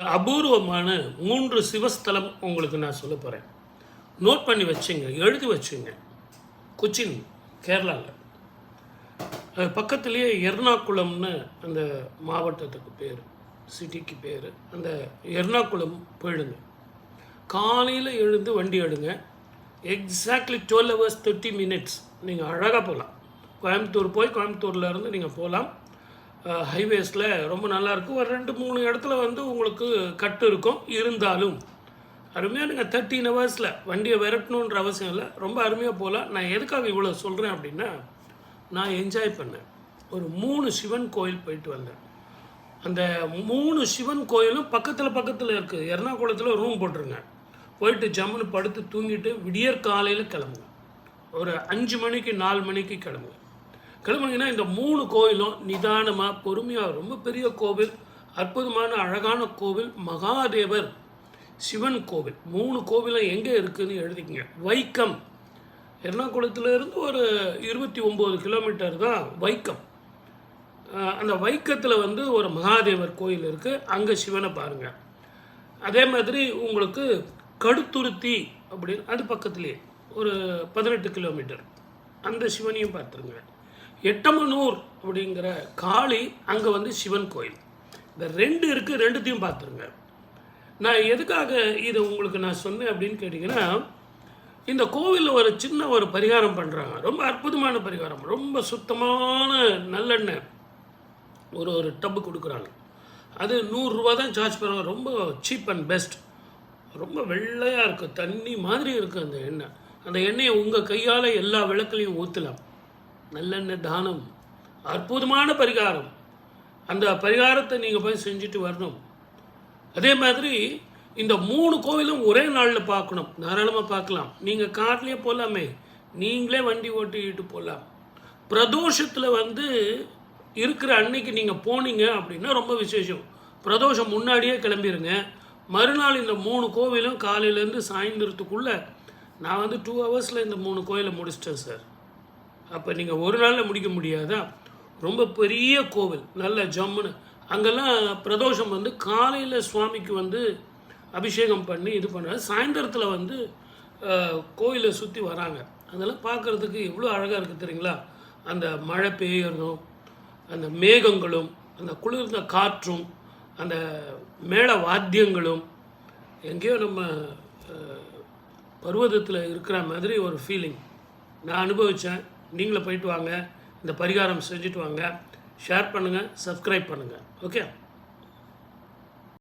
அபூர்வமான மூன்று சிவஸ்தலம் உங்களுக்கு நான் சொல்ல போகிறேன் நோட் பண்ணி வச்சுங்க எழுதி வச்சுங்க. கொச்சின் கேரளாவில் பக்கத்துலேயே எர்ணாகுளம்னு அந்த மாவட்டத்துக்கு பேர் சிட்டிக்கு பேர். அந்த எர்ணாகுளம் போயிடுங்க. காலையில் எழுந்து வண்டி எடுங்க. Exactly twelve hours thirty minutes நீங்கள் அழகாக போகலாம் கோயம்புத்தூர் போய் கோயம்புத்தூர்லேருந்து நீங்கள் போகலாம் ஹைவேஸில் ரொம்ப நல்லாயிருக்கும் ஒரு ரெண்டு மூணு இடத்துல வந்து உங்களுக்கு கட்டு இருக்கும். இருந்தாலும் அருமையாக நீங்கள் தேர்ட்டீன் ஹவர்ஸில் வண்டியை விரட்டணுன்ற அவசியம் இல்லை. ரொம்ப அருமையாக போகலாம் நான் எதுக்காக இவ்வளோ சொல்கிறேன் அப்படின்னா நான் என்ஜாய் பண்ணேன். ஒரு மூணு சிவன் கோயில் போயிட்டு வந்தேன். அந்த மூணு சிவன் கோயிலும் பக்கத்தில் பக்கத்தில் இருக்குது எர்ணாகுளத்தில் ரூம் போட்டிருங்க. போயிட்டு ஜம்முன்னு படுத்து தூங்கிட்டு விடியற் காலையில் கிளம்புங்க. ஒரு அஞ்சு மணிக்கு நாலு மணிக்கு கிளம்புங்க. கிளம்புனீங்கன்னா இந்த மூணு கோவிலும் நிதானமாக பொறுமையாக ரொம்ப பெரிய கோவில் அற்புதமான அழகான கோவில் மகாதேவர் சிவன் கோவில். மூணு கோவிலும் எங்கே இருக்குதுன்னு எழுதிக்கங்க. வைக்கம். எர்ணாகுளத்துலேருந்து ஒரு இருபத்தி ஒம்பது கிலோமீட்டர் தான் வைக்கம். அந்த வைக்கத்தில் வந்து ஒரு மகாதேவர் கோயில் இருக்குது அங்கே சிவனை பாருங்கள் அதே மாதிரி உங்களுக்கு கடுத்துருத்தி அப்படின்னு அது பக்கத்துலேயே ஒரு பதினெட்டு கிலோமீட்டர் அந்த சிவனையும் பார்த்துருங்க. எட்டமனூர் அப்படிங்கிற காளி அங்கே வந்து சிவன் கோயில். இந்த ரெண்டு இருக்குது ரெண்டுத்தையும் பார்த்துருங்க. நான் எதுக்காக இதை உங்களுக்கு நான் சொன்னேன் அப்படின்னு கேட்டிங்கன்னா இந்த கோவிலில் ஒரு சின்ன ஒரு பரிகாரம் பண்ணுறாங்க ரொம்ப அற்புதமான பரிகாரம். ரொம்ப சுத்தமான நல்லெண்ணெய். ஒரு ஒரு டப்பு கொடுக்குறாங்க. அது நூறுரூவா தான் சார்ஜ் பண்ணுவாங்க. ரொம்ப சீப் அண்ட் பெஸ்ட் ரொம்ப வெள்ளையாக இருக்குது தண்ணி மாதிரி இருக்குது அந்த எண்ணெய். அந்த எண்ணெயை உங்கள் கையால் எல்லா விளக்குலையும் ஊற்றலாம் நல்லெண்ணெய் தானம் அற்புதமான பரிகாரம். அந்த பரிகாரத்தை நீங்கள் போய் செஞ்சுட்டு வரணும். அதே மாதிரி இந்த மூணு கோவிலும் ஒரே நாளில் பார்க்கணும். தாராளமாக பார்க்கலாம். நீங்கள் கார்லேயே போகலாமே நீங்களே வண்டி ஓட்டிக்கிட்டு போகலாம் பிரதோஷத்தில் வந்து இருக்கிற அன்னைக்கு நீங்கள் போனீங்க அப்படின்னா ரொம்ப விசேஷம். பிரதோஷம் முன்னாடியே கிளம்பிடுங்க மறுநாள் இந்த மூணு கோவிலும் காலையிலேருந்து சாயந்தரத்துக்குள்ளே நான் வந்து டூ ஹவர்ஸில் இந்த மூணு கோயிலை முடிச்சிட்டேன் சார் அப்போ நீங்கள் ஒரு நாளில் முடிக்க முடியாதா? ரொம்ப பெரிய கோவில் நல்ல ஜம்முன்னு. அங்கெல்லாம் பிரதோஷம் வந்து காலையில் சுவாமிக்கு வந்து அபிஷேகம் பண்ணி இது பண்ண சாயந்தரத்தில் வந்து கோயிலை சுற்றி வராங்க. அதெல்லாம் பார்க்குறதுக்கு எவ்வளோ அழகாக இருக்குது தெரியுங்களா? அந்த மழை பெய்யறதும் அந்த மேகங்களும் அந்த குளிர்ந்த காற்றும் அந்த மேள வாத்தியங்களும். எங்கேயோ நம்ம பருவதத்தில் இருக்கிற மாதிரி ஒரு ஃபீலிங் நான் அனுபவித்தேன் நீங்களும் போயிட்டு வாங்க. இந்த பரிகாரம் செஞ்சுட்டு வாங்க. ஷேர் பண்ணுங்கள் சப்ஸ்கிரைப் பண்ணுங்கள் ஓகே